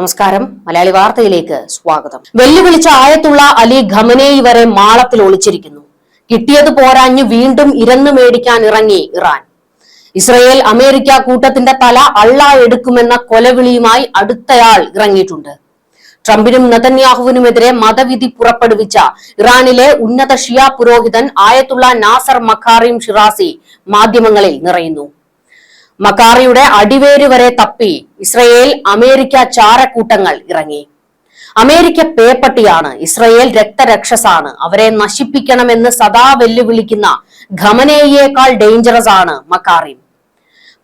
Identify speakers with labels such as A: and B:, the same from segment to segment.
A: നമസ്കാരം. മലയാളി വാർത്തയിലേക്ക് സ്വാഗതം. വെല്ലുവിളിച്ച ആയത്തുള്ള അലി ഖമനേയി വരെ മാളത്തിൽ ഒളിച്ചിരിക്കുന്നു. കിട്ടിയത് പോരാഞ്ഞു വീണ്ടും ഇരന്നു മേടിക്കാൻ ഇറങ്ങി ഇറാൻ. ഇസ്രയേൽ അമേരിക്ക കൂട്ടത്തിന്റെ തല അള്ള എടുക്കുമെന്ന കൊലവിളിയുമായി അടുത്തയാൾ ഇറങ്ങിയിട്ടുണ്ട്. ട്രംപിനും നതന്യാഹുവിനുമെതിരെ മതവിധി പുറപ്പെടുവിച്ച ഇറാനിലെ ഉന്നത ഷിയ പുരോഹിതൻ ആയത്തുള്ള നാസർ മഖാറിം ഷിറാസി മാധ്യമങ്ങളിൽ നിറയുന്നു. മക്കാറിയുടെ അടിവേര് വരെ തപ്പി ഇസ്രയേൽ അമേരിക്ക ചാരക്കൂട്ടങ്ങൾ ഇറങ്ങി. അമേരിക്ക പേപ്പട്ടിയാണ്. ഇസ്രയേൽ രക്തരക്ഷസാണ്. അവരെ നശിപ്പിക്കണമെന്ന് സദാ വെല്ലുവിളിക്കുന്ന ഖമനേയേക്കാൾ ഡേഞ്ചറസ് ആണ് മക്കാറി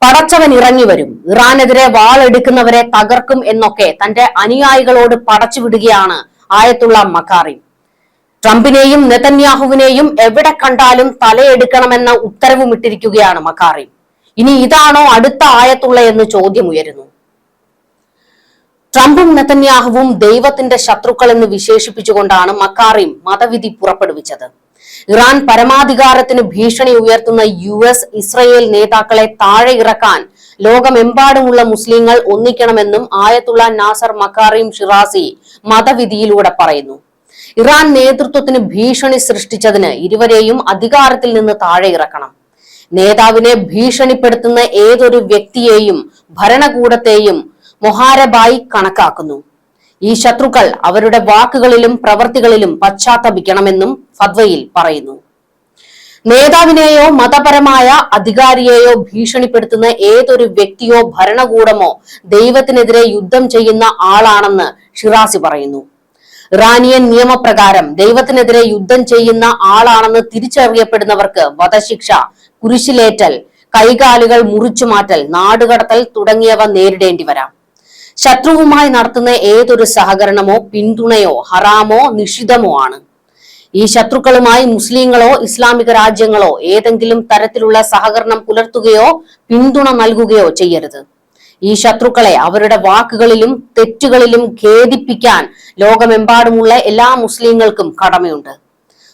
A: പടച്ചവൻ ഇറങ്ങി വരും. ഇറാനെതിരെ വാളെടുക്കുന്നവരെ തകർക്കും എന്നൊക്കെ തന്റെ അനുയായികളോട് പടച്ചു വിടുകയാണ് ആയത്തുള്ള മക്കാറി ട്രംപിനെയും നെതന്യാഹുവിനെയും എവിടെ കണ്ടാലും തലയെടുക്കണമെന്ന ഉത്തരവുമിട്ടിരിക്കുകയാണ് മക്കാറിം ഇനി ഇതാണോ അടുത്ത ആയത്തുള്ള എന്ന് ചോദ്യമുയരുന്നു. ട്രംപും നെതന്യാഹുവും ദൈവത്തിന്റെ ശത്രുക്കൾ എന്ന് വിശേഷിപ്പിച്ചുകൊണ്ടാണ് മക്കാറിം മതവിധി പുറപ്പെടുവിച്ചത്. ഇറാൻ പരമാധികാരത്തിന് ഭീഷണി ഉയർത്തുന്ന യു എസ് ഇസ്രയേൽ നേതാക്കളെ താഴെ ഇറക്കാൻ ലോകമെമ്പാടുമുള്ള മുസ്ലിങ്ങൾ ഒന്നിക്കണമെന്നും ആയത്തുള്ള നാസർ മക്കാറിം ഷിറാസി മതവിധിയിലൂടെ പറയുന്നു. ഇറാൻ നേതൃത്വത്തിന് ഭീഷണി സൃഷ്ടിച്ചതിന് ഇരുവരെയും അധികാരത്തിൽ നിന്ന് താഴെ ഇറക്കണം. നേതാവിനെ ഭീഷണിപ്പെടുത്തുന്ന ഏതൊരു വ്യക്തിയെയും ഭരണകൂടത്തെയും മൊഹാരബായി കണക്കാക്കുന്നു. ഈ ശത്രുക്കൾ അവരുടെ വാക്കുകളിലും പ്രവർത്തികളിലും പശ്ചാത്തപിക്കണമെന്നും ഫത്വയിൽ പറയുന്നു. നേതാവിനെയോ മതപരമായ അധികാരിയെയോ ഭീഷണിപ്പെടുത്തുന്ന ഏതൊരു വ്യക്തിയോ ഭരണകൂടമോ ദൈവത്തിനെതിരെ യുദ്ധം ചെയ്യുന്ന ആളാണെന്ന് ഷിറാസി പറയുന്നു. ഇറാനിയൻ നിയമപ്രകാരം ദൈവത്തിനെതിരെ യുദ്ധം ചെയ്യുന്ന ആളാണെന്ന് തിരിച്ചറിയപ്പെടുന്നവർക്ക് വധശിക്ഷ കുരിശിലേറ്റൽ കൈകാലുകൾ മുറിച്ചു മാറ്റൽ നാടുകടത്തൽ തുടങ്ങിയവ നേരിടേണ്ടി വരാം. ശത്രുവുമായി നടത്തുന്ന ഏതൊരു സഹകരണമോ പിന്തുണയോ ഹറാമോ നിഷിദ്ധമോ ആണ്. ഈ ശത്രുക്കളുമായി മുസ്ലിങ്ങളോ ഇസ്ലാമിക രാജ്യങ്ങളോ ഏതെങ്കിലും തരത്തിലുള്ള സഹകരണം പുലർത്തുകയോ പിന്തുണ നൽകുകയോ ചെയ്യരുത്. ഈ ശത്രുക്കളെ അവരുടെ വാക്കുകളിലും തെറ്റുകളിലും ഖേദിപ്പിക്കാൻ ലോകമെമ്പാടുമുള്ള എല്ലാ മുസ്ലിങ്ങൾക്കും കടമയുണ്ട്.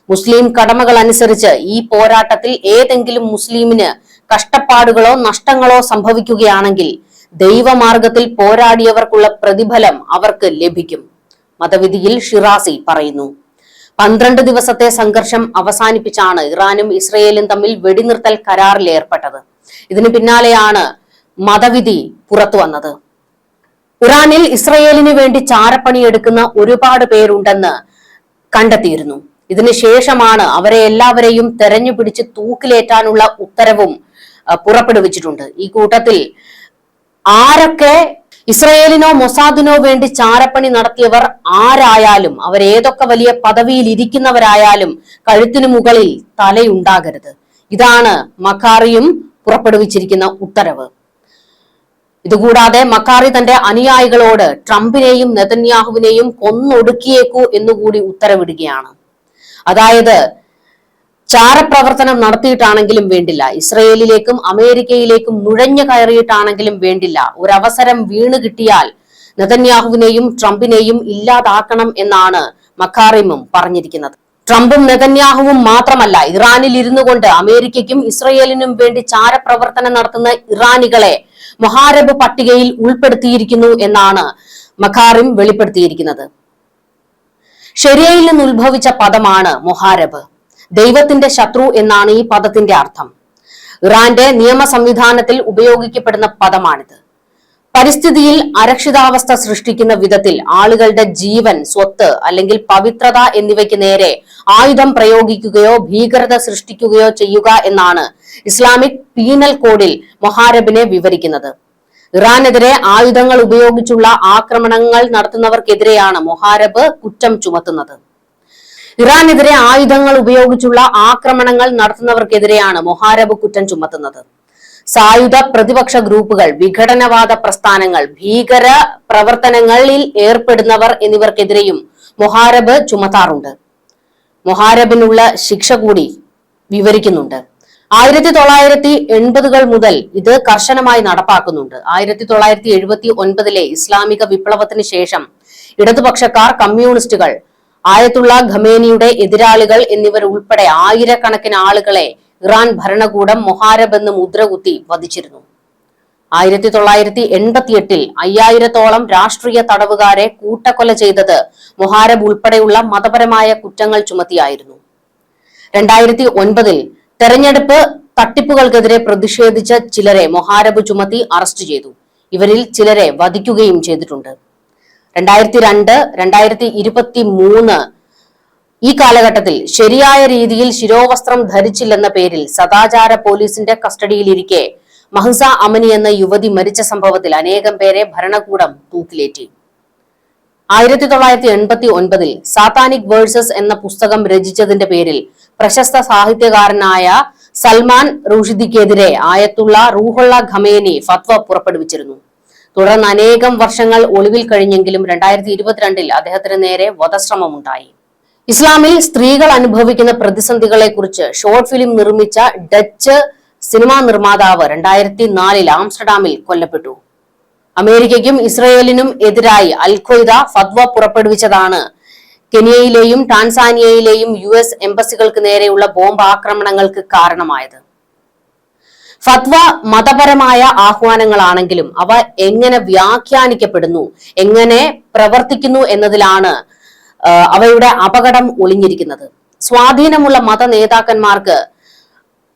A: മുസ്ലിം കടമകൾ അനുസരിച്ച് ഈ പോരാട്ടത്തിൽ ഏതെങ്കിലും മുസ്ലിമിന് കഷ്ടപ്പാടുകളോ നഷ്ടങ്ങളോ സംഭവിക്കുകയാണെങ്കിൽ ദൈവമാർഗത്തിൽ പോരാടിയവർക്കുള്ള പ്രതിഫലം അവർക്ക് ലഭിക്കും. മതവിധിയിൽ ഷിറാസി പറയുന്നു. പന്ത്രണ്ട് ദിവസത്തെ സംഘർഷം അവസാനിപ്പിച്ചാണ് ഇറാനും ഇസ്രയേലും തമ്മിൽ വെടിനിർത്തൽ കരാറിൽ ഏർപ്പെട്ടത്. ഇതിന് പിന്നാലെയാണ് മതവിധി പുറത്തു വന്നത്. ഇറാനിൽ ഇസ്രയേലിന് വേണ്ടി ചാരപ്പണിയെടുക്കുന്ന ഒരുപാട് പേരുണ്ടെന്ന് കണ്ടെത്തിയിരുന്നു. ഇതിനുശേഷമാണ് അവരെ എല്ലാവരെയും തെരഞ്ഞു പിടിച്ച് തൂക്കിലേറ്റാനുള്ള ഉത്തരവും പുറപ്പെടുവിച്ചിട്ടുണ്ട്. ഈ കൂട്ടത്തിൽ ആരൊക്കെ ഇസ്രയേലിനോ മൊസാദിനോ വേണ്ടി ചാരപ്പണി നടത്തിയവർ ആരായാലും അവരേതൊക്കെ വലിയ പദവിയിൽ ഇരിക്കുന്നവരായാലും കഴുത്തിനു മുകളിൽ തലയുണ്ടാകരുത്. ഇതാണ് മക്കാറിയും പുറപ്പെടുവിച്ചിരിക്കുന്ന ഉത്തരവ്. ഇതുകൂടാതെ മക്കാറി തന്റെ അനുയായികളോട് ട്രംപിനെയും നെതന്യാഹുവിനെയും കൊന്നൊടുക്കിയേക്കൂ എന്നുകൂടി ഉത്തരവിടുകയാണ്. അതായത് ചാരപ്രവർത്തനം നടത്തിയിട്ടാണെങ്കിലും വേണ്ടില്ല. ഇസ്രയേലിലേക്കും അമേരിക്കയിലേക്കും നുഴഞ്ഞു കയറിയിട്ടാണെങ്കിലും വേണ്ടില്ല. ഒരവസരം വീണ് കിട്ടിയാൽ നെതന്യാഹുവിനെയും ട്രംപിനെയും ഇല്ലാതാക്കണം എന്നാണ് മക്കാറിമും പറഞ്ഞിരിക്കുന്നത്. ട്രംപും നെതന്യാഹുവും മാത്രമല്ല ഇറാനിൽ ഇരുന്നു കൊണ്ട് അമേരിക്കയ്ക്കും ഇസ്രയേലിനും വേണ്ടി ചാരപ്രവർത്തനം നടത്തുന്ന ഇറാനികളെ മൊഹാരബ് പട്ടികയിൽ ഉൾപ്പെടുത്തിയിരിക്കുന്നു എന്നാണ് മഖാറിം വെളിപ്പെടുത്തിയിരിക്കുന്നത്. ഷെരിയയിൽ നിന്ന് ഉത്ഭവിച്ച പദമാണ് മൊഹാരബ്. ദൈവത്തിന്റെ ശത്രു എന്നാണ് ഈ പദത്തിന്റെ അർത്ഥം. ഇറാന്റെ നിയമ സംവിധാനത്തിൽ ഉപയോഗിക്കപ്പെടുന്ന പദമാണിത്. പരിസ്ഥിതിയിൽ അരക്ഷിതാവസ്ഥ സൃഷ്ടിക്കുന്ന വിധത്തിൽ ആളുകളുടെ ജീവൻ സ്വത്ത് അല്ലെങ്കിൽ പവിത്രത എന്നിവയ്ക്ക് നേരെ ആയുധം പ്രയോഗിക്കുകയോ ഭീകരത സൃഷ്ടിക്കുകയോ ചെയ്യുക എന്നാണ് ഇസ്ലാമിക് പീനൽ കോഡിൽ മൊഹാരബിനെ വിവരിക്കുന്നത്. ഇറാനെതിരെ ആയുധങ്ങൾ ഉപയോഗിച്ചുള്ള ആക്രമണങ്ങൾ നടത്തുന്നവർക്കെതിരെയാണ് മൊഹാരബ് കുറ്റം ചുമത്തുന്നത്. ഇറാനെതിരെ ആയുധങ്ങൾ ഉപയോഗിച്ചുള്ള ആക്രമണങ്ങൾ നടത്തുന്നവർക്കെതിരെയാണ് മൊഹാരബ് കുറ്റം ചുമത്തുന്നത്. സായുധ പ്രതിപക്ഷ ഗ്രൂപ്പുകൾ വിഘടനവാദ പ്രസ്ഥാനങ്ങൾ ഭീകര പ്രവർത്തനങ്ങളിൽ ഏർപ്പെടുന്നവർ എന്നിവർക്കെതിരെയും മൊഹാരബ് ചുമത്താറുണ്ട്. മൊഹാരബിനുള്ള ശിക്ഷ കൂടി വിവരിക്കുന്നുണ്ട്. ആയിരത്തി തൊള്ളായിരത്തി എൺപതുകൾ മുതൽ ഇത് കർശനമായി നടപ്പാക്കുന്നുണ്ട്. ആയിരത്തി തൊള്ളായിരത്തി എഴുപത്തി ഒൻപതിലെ ഇസ്ലാമിക വിപ്ലവത്തിന് ശേഷം ഇടതുപക്ഷക്കാർ കമ്മ്യൂണിസ്റ്റുകൾ ആയത്തുള്ള ഖമേനിയുടെ എതിരാളികൾ എന്നിവരുൾപ്പെടെ ആയിരക്കണക്കിന് ആളുകളെ ഇറാൻ ഭരണകൂടം മൊഹാരബ് എന്ന് മുദ്രകുത്തി വധിച്ചിരുന്നു. ആയിരത്തി തൊള്ളായിരത്തി എൺപത്തിയെട്ടിൽ അയ്യായിരത്തോളം രാഷ്ട്രീയ തടവുകാരെ കൂട്ടക്കൊല ചെയ്തത് മൊഹാരബ് ഉൾപ്പെടെയുള്ള മതപരമായ കുറ്റങ്ങൾ ചുമത്തിയായിരുന്നു. രണ്ടായിരത്തി ഒൻപതിൽ തെരഞ്ഞെടുപ്പ് തട്ടിപ്പുകൾക്കെതിരെ പ്രതിഷേധിച്ച ചിലരെ മൊഹാരബ് ചുമത്തി അറസ്റ്റ് ചെയ്തു. ഇവരിൽ ചിലരെ വധിക്കുകയും ചെയ്തിട്ടുണ്ട്. രണ്ടായിരത്തി രണ്ട് രണ്ടായിരത്തി ഇരുപത്തി മൂന്ന് ഈ കാലഘട്ടത്തിൽ ശരിയായ രീതിയിൽ ശിരോവസ്ത്രം ധരിച്ചില്ലെന്ന പേരിൽ സദാചാര പോലീസിന്റെ കസ്റ്റഡിയിലിരിക്കെ മഹ്സ അമനി എന്ന യുവതി മരിച്ച സംഭവത്തിൽ അനേകം പേരെ ഭരണകൂടം തൂക്കിലേറ്റി. ആയിരത്തി തൊള്ളായിരത്തി എൺപത്തി ഒൻപതിൽ സാത്താനിക് വേഴ്സസ് എന്ന പുസ്തകം രചിച്ചതിന്റെ പേരിൽ പ്രശസ്ത സാഹിത്യകാരനായ സൽമാൻ റൂഷിദിക്കെതിരെ ആയത്തുള്ള റൂഹുള്ള ഖമേനി ഫത്വ പുറപ്പെടുവിച്ചിരുന്നു. തുടർന്ന് അനേകം വർഷങ്ങൾ ഒളിവിൽ കഴിഞ്ഞെങ്കിലും രണ്ടായിരത്തി ഇരുപത്തിരണ്ടിൽ അദ്ദേഹത്തിന് നേരെ വധശ്രമമുണ്ടായി. ഇസ്ലാമിൽ സ്ത്രീകൾ അനുഭവിക്കുന്ന പ്രതിസന്ധികളെ കുറിച്ച് ഷോർട്ട് ഫിലിം നിർമ്മിച്ച ഡച്ച് സിനിമാ നിർമ്മാതാവ് രണ്ടായിരത്തി നാലിൽ ആംസ്റ്റർഡാമിൽ കൊല്ലപ്പെട്ടു. അമേരിക്കയ്ക്കും ഇസ്രയേലിനും എതിരായി അൽഖ്വയ്ദ ഫത്വ പുറപ്പെടുവിച്ചതാണ്. കെനിയയിലെയും ടാൻസാനിയയിലെയും യു എസ് എംബസികൾക്ക് നേരെയുള്ള ബോംബ് ആക്രമണങ്ങൾക്ക് കാരണമായത്. ഫത്വ മതപരമായ ആഹ്വാനങ്ങളാണെങ്കിലും അവ എങ്ങനെ വ്യാഖ്യാനിക്കപ്പെടുന്നു എങ്ങനെ പ്രവർത്തിക്കുന്നു എന്നതിലാണ് അവയുടെ അപകടം ഒളിഞ്ഞിരിക്കുന്നത്. സ്വാധീനമുള്ള മത നേതാക്കന്മാർക്ക്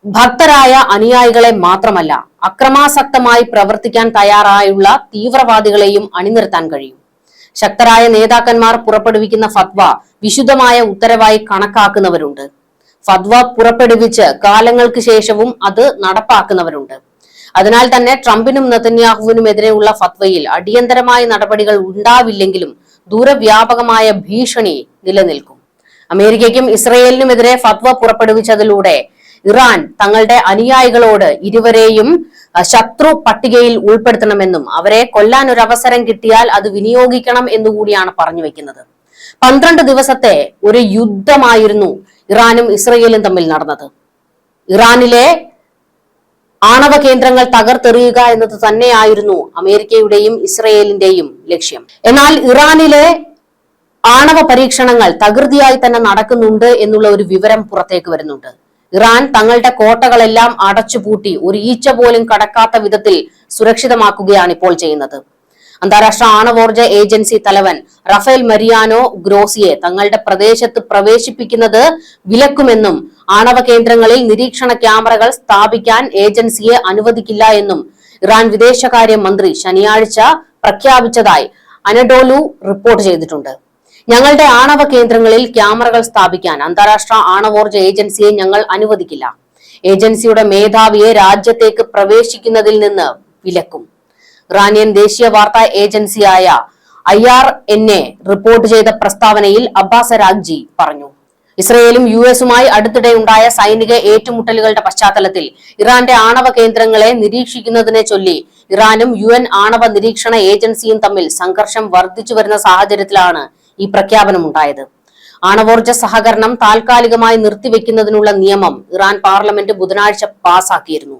A: ഭക്തരായ അനുയായികളെ മാത്രമല്ല അക്രമാസക്തമായി പ്രവർത്തിക്കാൻ തയ്യാറായുള്ള തീവ്രവാദികളെയും അണിനിർത്താൻ കഴിയും. ശക്തരായ നേതാക്കന്മാർ പുറപ്പെടുവിക്കുന്ന ഫത്വ വിശുദ്ധമായ ഉത്തരവായി കണക്കാക്കുന്നവരുണ്ട്. ഫത്വ പുറപ്പെടുവിച്ച് കാലങ്ങൾക്ക് ശേഷവും അത് നടപ്പാക്കുന്നവരുണ്ട്. അതിനാൽ തന്നെ ട്രംപിനും നെതന്യാഹുവിനും നെതന്യാഹുവിനുമെതിരെയുള്ള ഫത്വയിൽ അടിയന്തരമായ നടപടികൾ ഉണ്ടാവില്ലെങ്കിലും ദൂരവ്യാപകമായ ഭീഷണി നിലനിൽക്കും. അമേരിക്കയ്ക്കും ഇസ്രയേലിനുമെതിരെ ഫത്വ പുറപ്പെടുവിച്ചതിലൂടെ ഇറാൻ തങ്ങളുടെ അനുയായികളോട് ഇരുവരെയും ശത്രു പട്ടികയിൽ ഉൾപ്പെടുത്തണമെന്നും അവരെ കൊല്ലാൻ ഒരു അവസരം കിട്ടിയാൽ അത് വിനിയോഗിക്കണം എന്നുകൂടിയാണ് പറഞ്ഞു വെക്കുന്നത്. പന്ത്രണ്ട് ദിവസത്തെ ഒരു യുദ്ധമായിരുന്നു ഇറാനും ഇസ്രയേലും തമ്മിൽ നടന്നത്. ഇറാനിലെ ആണവ കേന്ദ്രങ്ങൾ തകർത്തെറിയുക എന്നത് തന്നെയായിരുന്നു അമേരിക്കയുടെയും ഇസ്രയേലിന്റെയും ലക്ഷ്യം. എന്നാൽ ഇറാനിലെ ആണവ പരീക്ഷണങ്ങൾ തകൃതിയായി തന്നെ നടക്കുന്നുണ്ട് എന്നുള്ള ഒരു വിവരം പുറത്തേക്ക് വരുന്നുണ്ട്. ഇറാൻ തങ്ങളുടെ കോട്ടകളെല്ലാം അടച്ചുപൂട്ടി ഒരു ഈച്ച പോലും കടക്കാത്ത വിധത്തിൽ സുരക്ഷിതമാക്കുകയാണ് ഇപ്പോൾ ചെയ്യുന്നത്. അന്താരാഷ്ട്ര ആണവോർജ ഏജൻസി തലവൻ റഫേൽ മരിയാനോ ഗ്രോസിയെ തങ്ങളുടെ പ്രദേശത്ത് പ്രവേശിപ്പിക്കുന്നത് വിലക്കുമെന്നും ആണവ കേന്ദ്രങ്ങളിൽ നിരീക്ഷണ ക്യാമറകൾ സ്ഥാപിക്കാൻ ഏജൻസിയെ അനുവദിക്കില്ല എന്നും ഇറാൻ വിദേശകാര്യ മന്ത്രി ശനിയാഴ്ച പ്രഖ്യാപിച്ചതായി അനഡോലു റിപ്പോർട്ട് ചെയ്തിട്ടുണ്ട്. ഞങ്ങളുടെ ആണവ കേന്ദ്രങ്ങളിൽ ക്യാമറകൾ സ്ഥാപിക്കാൻ അന്താരാഷ്ട്ര ആണവോർജ ഏജൻസിയെ ഞങ്ങൾ അനുവദിക്കില്ല. ഏജൻസിയുടെ മേധാവിയെ രാജ്യത്തേക്ക് പ്രവേശിക്കുന്നതിൽ നിന്ന് വിലക്കും. ഇറാനിയൻ ദേശീയ വാർത്താ ഏജൻസിയായ I R N A report ചെയ്ത പ്രസ്താവനയിൽ അബ്ബാസ് രാഗ്ജി പറഞ്ഞു. ഇസ്രയേലും യു എസുമായി അടുത്തിടെ ഉണ്ടായ സൈനിക ഏറ്റുമുട്ടലുകളുടെ പശ്ചാത്തലത്തിൽ ഇറാന്റെ ആണവ കേന്ദ്രങ്ങളെ നിരീക്ഷിക്കുന്നതിനെ ചൊല്ലി ഇറാനും യു എൻ ആണവ നിരീക്ഷണ ഏജൻസിയും തമ്മിൽ സംഘർഷം വർദ്ധിച്ചു വരുന്ന സാഹചര്യത്തിലാണ് ഈ പ്രഖ്യാപനം ഉണ്ടായത്. ആണവോർജ സഹകരണം താൽക്കാലികമായി നിർത്തിവെക്കുന്നതിനുള്ള നിയമം ഇറാൻ പാർലമെന്റ് ബുധനാഴ്ച പാസാക്കിയിരുന്നു.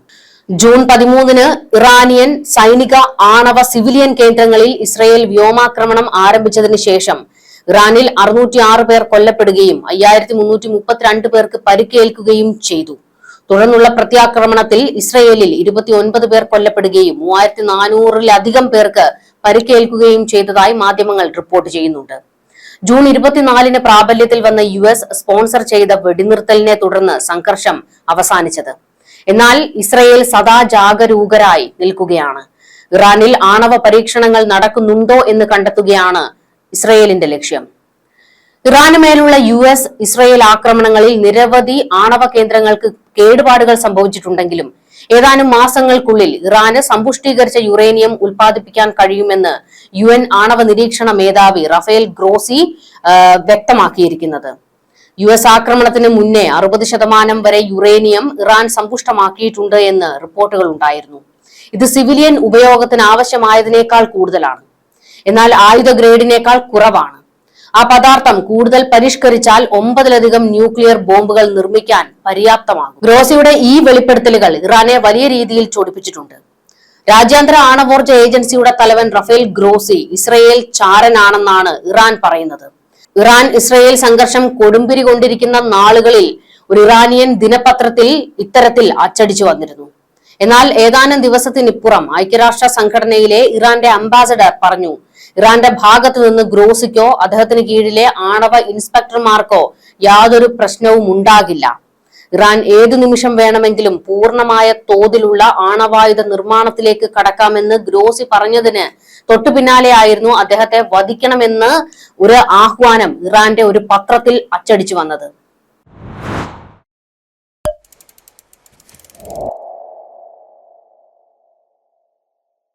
A: ജൂൺ പതിമൂന്നിന് ഇറാനിയൻ സൈനിക ആണവ സിവിലിയൻ കേന്ദ്രങ്ങളിൽ ഇസ്രയേൽ വ്യോമാക്രമണം ആരംഭിച്ചതിന് ശേഷം ഇറാനിൽ അറുന്നൂറ്റി ആറ് പേർ കൊല്ലപ്പെടുകയും അയ്യായിരത്തി മുന്നൂറ്റി മുപ്പത്തിരണ്ട് പേർക്ക് പരിക്കേൽക്കുകയും ചെയ്തു. തുടർന്നുള്ള പ്രത്യാക്രമണത്തിൽ ഇസ്രയേലിൽ ഇരുപത്തി ഒൻപത് പേർ കൊല്ലപ്പെടുകയും മൂവായിരത്തി നാനൂറിലധികം പേർക്ക് പരിക്കേൽക്കുകയും ചെയ്തതായി മാധ്യമങ്ങൾ റിപ്പോർട്ട് ചെയ്യുന്നുണ്ട്. ജൂൺ ഇരുപത്തിനാലിന് പ്രാബല്യത്തിൽ വന്ന യു എസ് സ്പോൺസർ ചെയ്ത വെടിനിർത്തലിനെ തുടർന്ന് സംഘർഷം അവസാനിച്ചത്. എന്നാൽ ഇസ്രയേൽ സദാ ജാഗരൂകരായി നിൽക്കുകയാണ്. ഇറാനിൽ ആണവ പരീക്ഷണങ്ങൾ നടക്കുന്നുണ്ടോ എന്ന് കണ്ടെത്തുകയാണ് ഇസ്രയേലിന്റെ ലക്ഷ്യം. ഇറാന് മേലുള്ള യു എസ് ഇസ്രയേൽ ആക്രമണങ്ങളിൽ നിരവധി ആണവ കേന്ദ്രങ്ങൾക്ക് കേടുപാടുകൾ സംഭവിച്ചിട്ടുണ്ടെങ്കിലും ഏതാനും മാസങ്ങൾക്കുള്ളിൽ ഇറാന് സമ്പുഷ്ടീകരിച്ച യുറേനിയം ഉൽപ്പാദിപ്പിക്കാൻ കഴിയുമെന്ന് യു എൻ ആണവ നിരീക്ഷണ മേധാവി റഫേൽ ഗ്രോസി വ്യക്തമാക്കിയിരിക്കുന്നത്. യു എസ് ആക്രമണത്തിന് മുന്നേ അറുപത് ശതമാനം വരെ യുറേനിയം ഇറാൻ സമ്പുഷ്ടമാക്കിയിട്ടുണ്ട് എന്ന് റിപ്പോർട്ടുകൾ ഉണ്ടായിരുന്നു. ഇത് സിവിലിയൻ ഉപയോഗത്തിന് ആവശ്യമായതിനേക്കാൾ കൂടുതലാണ്. എന്നാൽ ആയുധ ഗ്രേഡിനേക്കാൾ കുറവാണ്. ആ പദാർത്ഥം കൂടുതൽ പരിഷ്കരിച്ചാൽ ഒമ്പതിലധികം ന്യൂക്ലിയർ ബോംബുകൾ നിർമ്മിക്കാൻ പര്യാപ്തമാകും. ഗ്രോസിയുടെ ഈ വെളിപ്പെടുത്തലുകൾ ഇറാനെ വലിയ രീതിയിൽ ചൊടിപ്പിച്ചിട്ടുണ്ട്. രാജ്യാന്തര ആണവോർജ ഏജൻസിയുടെ തലവൻ റഫേൽ ഗ്രോസി ഇസ്രയേൽ ചാരനാണെന്നാണ് ഇറാൻ പറയുന്നത്. ഇറാൻ ഇസ്രയേൽ സംഘർഷം കൊടുമ്പിരി കൊണ്ടിരിക്കുന്ന നാളുകളിൽ ഒരു ഇറാനിയൻ ദിനപത്രത്തിൽ ഇത്തരത്തിൽ അച്ചടിച്ചു വന്നിരുന്നു. എന്നാൽ ഏതാനും ദിവസത്തിനിപ്പുറം ഐക്യരാഷ്ട്ര സംഘടനയിലെ ഇറാന്റെ അംബാസഡർ പറഞ്ഞു ഇറാന്റെ ഭാഗത്തു നിന്ന് ഗ്രോസിക്കോ അദ്ദേഹത്തിന് കീഴിലെ ആണവ ഇൻസ്പെക്ടർമാർക്കോ യാതൊരു പ്രശ്നവും ഉണ്ടാകില്ല. ഇറാൻ ഏതു നിമിഷം വേണമെങ്കിലും പൂർണമായ തോതിലുള്ള ആണവായുധ നിർമ്മാണത്തിലേക്ക് കടക്കാമെന്ന് ഗ്രോസി പറഞ്ഞതിന് തൊട്ടു പിന്നാലെയായിരുന്നു അദ്ദേഹത്തെ വധിക്കണമെന്ന് ഒരു ആഹ്വാനം ഇറാന്റെ ഒരു പത്രത്തിൽ അച്ചടിച്ചു വന്നത്.